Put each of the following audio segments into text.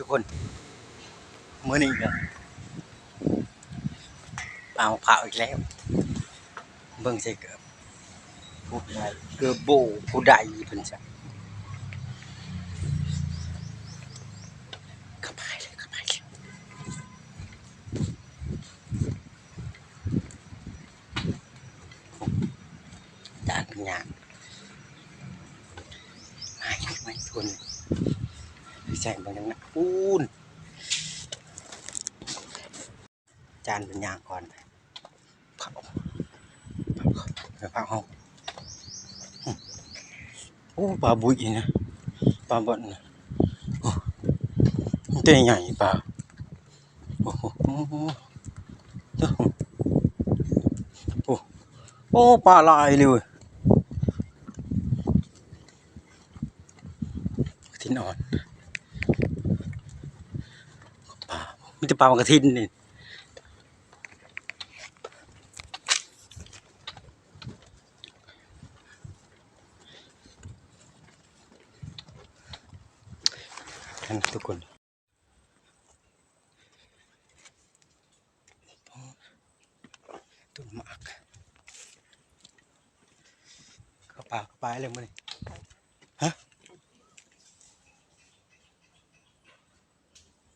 ทุกคนเมื้อนี้ก็ปลาเผาอีกแล้ว เบิ่งใส่เกือบผู้ใดเกือบโบผู้ใดเพิ่นจ้ะเข้าไปเลยเข้าไปเลยจานเป็นยังมาอีกไหมทุกคน ใส่บางอย่างนะปูนจานเป็นหยางก่อนเผาไปพักห้องโอ้ปลาบุยนะปลาบ่อนนะโอ้มันตัวใหญ่ปลาโอ้โหโอ้โหโอ้โหโอ้โอ้ปลาลายเลยเว้ยกระทินอ่อนปลา มีแต่ปลากระทินนี่กันทุกคนต้นหมากเข้าป่าเข้าป่าเลยมั้ยฮะ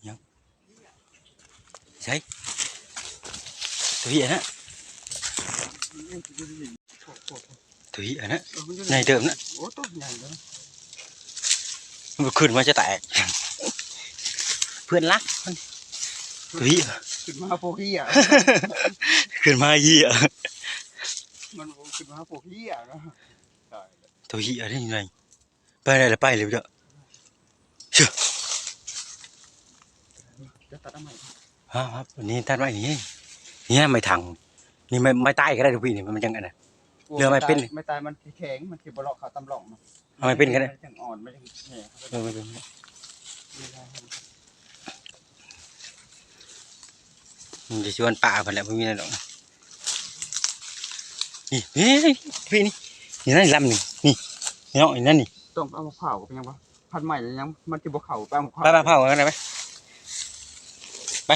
ยังใช่ ตัวเหี้ยนะตัวเหี้ยนะในเดิมนะมันขึ้นมาจะแตก เพื่อนรักมันตัวเหี้ยขึ้นมาโปกี้อะขึ้นมาเหี้ยมันขึ้นมาโปกี้อะนะใช่ตัวเหี้ยได้ยังไงไปไหนละไปเลยเด้อจะตัดทำไมฮะครับวันนี้ท่านว่าอย่างนี้ เนี่ยไม่ถังนี่ไม่ไม่ใต้ก็ได้ทุกพี่นี่มันยังไงนะ เรือไม่เป็น ไม่ตายมันแข็งมันคือบล็อกเขาตำหลองมันทำไมเป็นกันเนี่ยมัยังอ่อนไม่ยังแหน่เออไม่เป็นมันจะชวนป่าไปแหล้วไม่มีอะไรหรอกนี่นี่นี่พี่นี่นี่นั่นลำนี่นี่นี่เนาะนี่นั่นนี่ต้องเอามาเผาเป็นยังวะพันใหม่เลยยังมันจะบ่เข่าไปเอามาเผาไปไปเผากันได้ไหมไป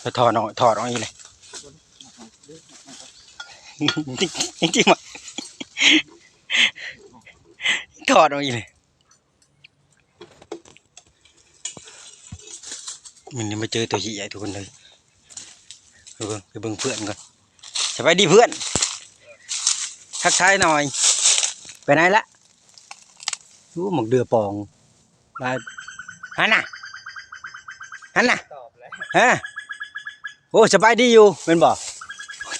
ไปถอดออกถอดออกอีเลยจริงๆมาถอดออกอีเลยมันนี่มาเจอตัวใหญ่ทุกคนเลยไปเบิ่งไปเบิ่งเพื่อนก่อนสบายดีเพื่อนทักทายหน่อย ไปไหนละรู้หมกเดือปองมาฮันน่ะฮันน่ะตอบแล้วฮะ โอ้สบายดีอยู่เป็นบ่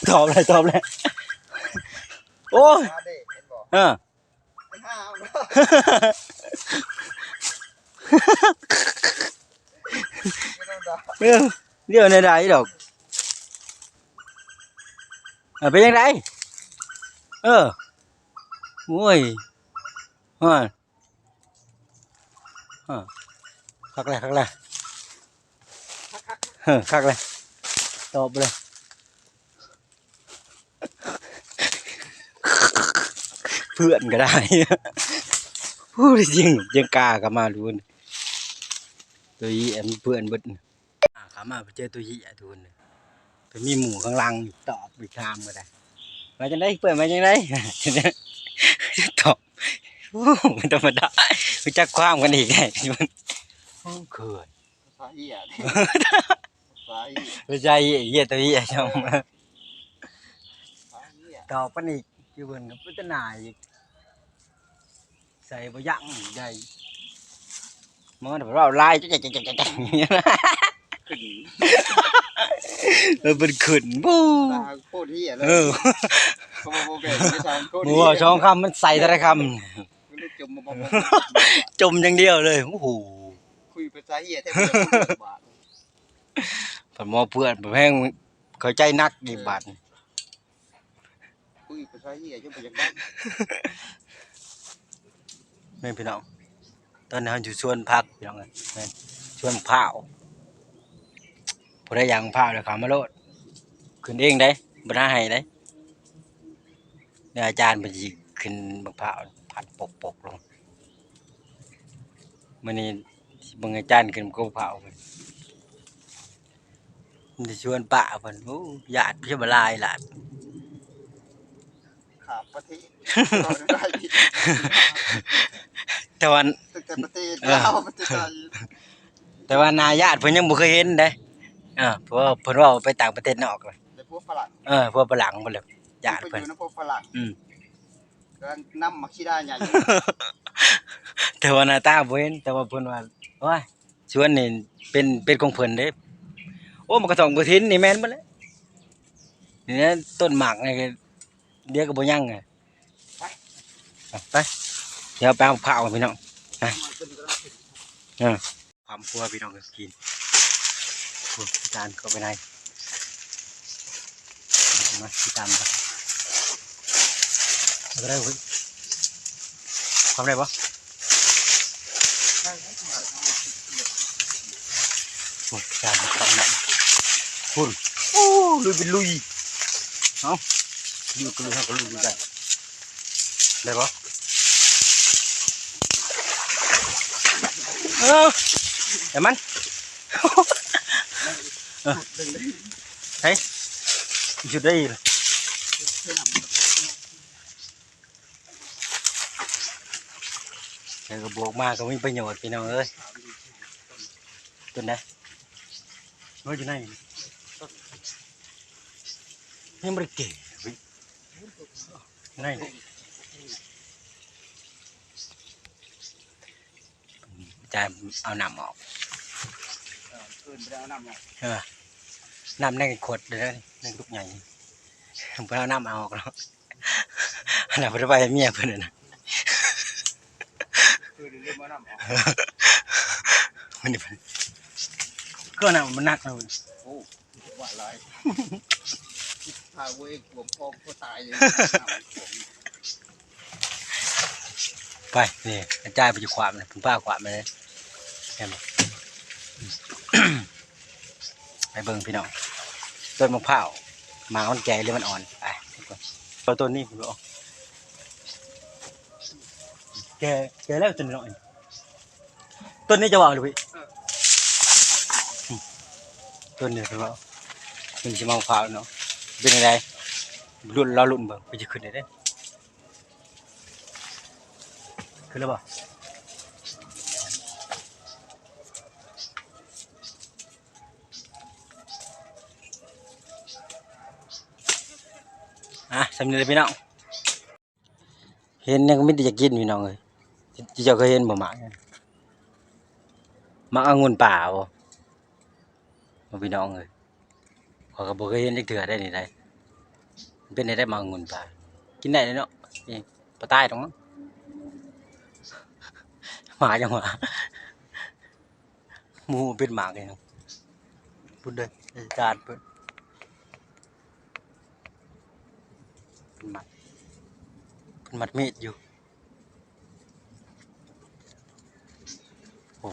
ตอบเลยตอบเลยโอ้ยมาเด็กเห็นบอกเออไปห้าวเนาะไม่ต้องด่าเรื่องเรื่องในใดดอกเออเป็นยังไงเออโอ้ยฮะฮะคักเลยคักเลยเออคักเลย ตอบเลยเพื่อนก็ได้พูดจริงยังกล้ากับมาดูนตัวยีแอมเพื่อนเบิดน่ะอ่าขามาไปเจอตัวยีอะทุนไปมีหมูข้างหลังอีกตอบไปข้ามก็ได้มาจังได้เพื่อนมาจังได้ตอบโอ้มันธรรมดาไปจักความกันอีกไงมันโอ้เขินภาษาเหี้ยภาษาเหี้ย ไปใจเหี้ยตัวยีอะจังภาษาเหี้ยตอปันอีกอยู่เพิ่นกับพัฒนาอีกใส่บ่ยั้งได้มันแบบว่าลายจ๊ะจ๊ะจ๊ะจ๊ะจ๊ะอย่างเงี้นะขึ้นเออเป็นขึ้นบู๊โคตรเหี้ยเลยม่ใช่องคำมันใส่แต่ละคไม่ได้จมมาบอกำจมอย่างเดียวเลยโอ้โหคุยภาษาเหี้ยแทบไม่บา ทผมมอเพื่อนแห้งเข้าใจนักอีบาทคุยภาษาเหี้ยจะไปยังได้แม่พี่น้องตอนนี้เราอยู่ชวนพักพี่น้องแม่ชวนข้าวผู้ได้ยังข้าวเลยขามาโลดขึ้นเองได้บ่น่าให้ได้เดี๋ยอาจารย์ไปยิขึ้นมะพร้าวพันปกปกลงมื้อนี้สิเบิ่งอาจารย์ขึ้นกบเผาเพิ่น มันสิชวนป้าเพิ่นโอ้ญาติพี่บ่หลายหลานขาบประเทศเราได้ผิดแต่ว่าตั้งแต่ประเทศลาวประเทศไทยแต่ว่านาญาติเพิ่นยังบ่เคยเห็นเด้เออเพราะว่าเพิ่นว่าไปต่างประเทศนอกเลยแต่พวกฝรั่งเออพวกฝรั่งเพิ่นแหละญาติไปอเพิ่นยู่นะพวกฝรั่งอืมกำลังนำมาขี้ได้ใหญ่แต่ว่าหน้าตาบ่เห็นแต่ว่าเพิ่นว่าโอ้ยชวนนี่เป็นเป็นของเพิ่นเด้โอ้มันก็ต้องบ่ทินนี่แม่นบ่เลยนี่นะต้นหมากนี่ก็เดี๋ยวก็บ่ยังไงไปเดี๋ยวไปเอาข้าวพี่น้องความครัวพี่น้องกินโอ้จานก็ไปไหนมาที่ตามไปเอาไปได้เว้ยทำได้ปะโอ้ยจานมันต้องหนัก พุ่นโอ้ลุยเป็นลุยเอาลุยก็ลุยเขาก็ลุยกันได้ปะเออเดี๋ยวมันเออเฮ้ยหยุดได้อีกเลยเดี๋ยวก็บวกมากก็มีประโยชน์พี่น้องเอ้ยตัวไหน Nói chỗ này Nhưng mà kể vị Này นี่มันเก๋วิ่จะเอาหน้ำออกเออน้ำในขวดเด้อในลูกใหญ่ผมเอาน้ำเอาออกแล้วน้ำไปไปเมียเพื่อนนะมันก็น้ำมันนักเลยโอ้ว่าหลาย ไรพาเว้ยกลัวพ่อพ่อตายเลยไปนี่อาจารย์ไปอยู่ความนะคุณป้าความเลยเห็นไหมไปเบิ่งพี่น้องต้นมะพร้าวหมามันแก่หรือมันอ่อนไปทุกคนเอาต้นนี้ผมบอกแก่แก่แล้วต้นน้อยต้นนี้จะว่าหรือพี่มต้นนี้ผมบอกมันจะมะพร้าวเนาะ เป็นอะไรรุ่นเรารุ่นเบิ่งไปจะขึ้นได้เด้ขึ้นแล้วป่อะสำเร็จพี่น้องเห็นยังไม่ได้จะกินพี่น้องเลยจ้าเคยเห็นบ่หมากหมากองุ่นป่าบ่พี่น้องเลย ขอยก็บ่เคยเห็นจักเทื่อได้นี่ได้มันเป็นได้ได้หมากองุ่นป่ากินได้เลยเนาะนี่บ่ตายดอกมั้งหมาจังหวะหมูเป็นหมากเองพูดเลยอาจารย์เพิ่นเป็นหมัดเป็นหมัดมีดอยู่โอ้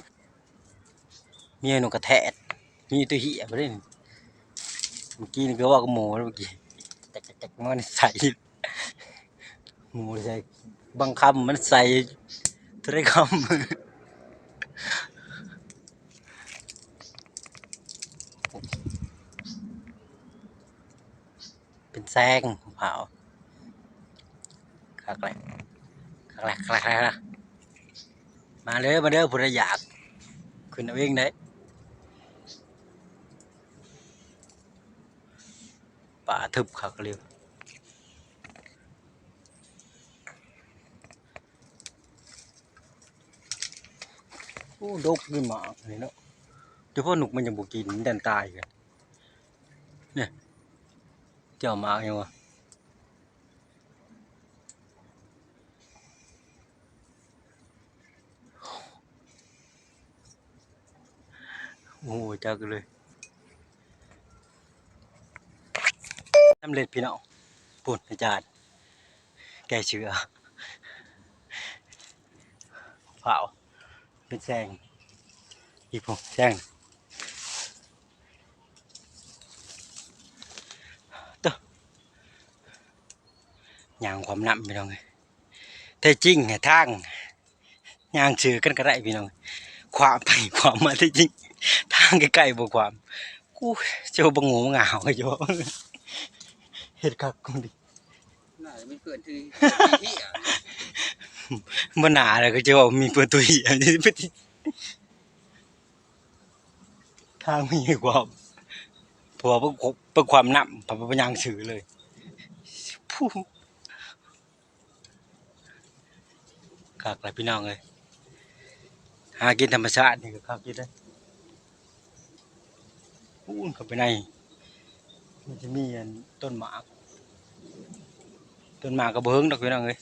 มีไอ้หนูกระแทกมีตัวเหี้ยไปเลย เมื่อกี้นี่ก็ว่ากับหมูแล้วเมื่อกี้จักจักจักมันใส่หมูใส่บางคำมันใส่ทุกคำเป็นแซงเผาคักแหละคักแหละคักแหละคักแหละมาเลยมาเด้อผู้ใดอยากขึ้นเอาเองได้ ป่าทึบคักเร็วโอ้ดกขึ้นมาเลยเนาะเดี๋ยวพ่อหนุกมันยังบุกินมันดันตายกันเนี่ยเจ้ามายังวะโอ้จักเลย สำเร็จพี่น้องปุ่นอาจารย์ แกเชื้อเผาเป็นแซงอีกผมแซงอย่างความนำไปลองเลยแต่จริงไงทางยางเชื่อกันก็ได้พี่น้องความไปความมาที่จริงทางใกล้ๆบ่ความกูเจ้าบ่งูเงาก็อยู่ เฮ็ดคักกูดิน่าจะเป็นเพื่อนที่ที่อะบ่น่าเลยก็จะว่ามีเปิดตัวอีอันนี้เป็นที่ทางมีความเพราะว่าเพิ่นเพิ่นความนำเพราะว่าย่างชื่อเลยผู้คักหลายพี่น้องเอ้ยหากินธรรมชาตินี่ก็คักอยู่เด้อพูนเข้าไปใน มันจะมีต้นหมาก ต้นหมากกระเบื้องดอกพี่น้องเอ้ย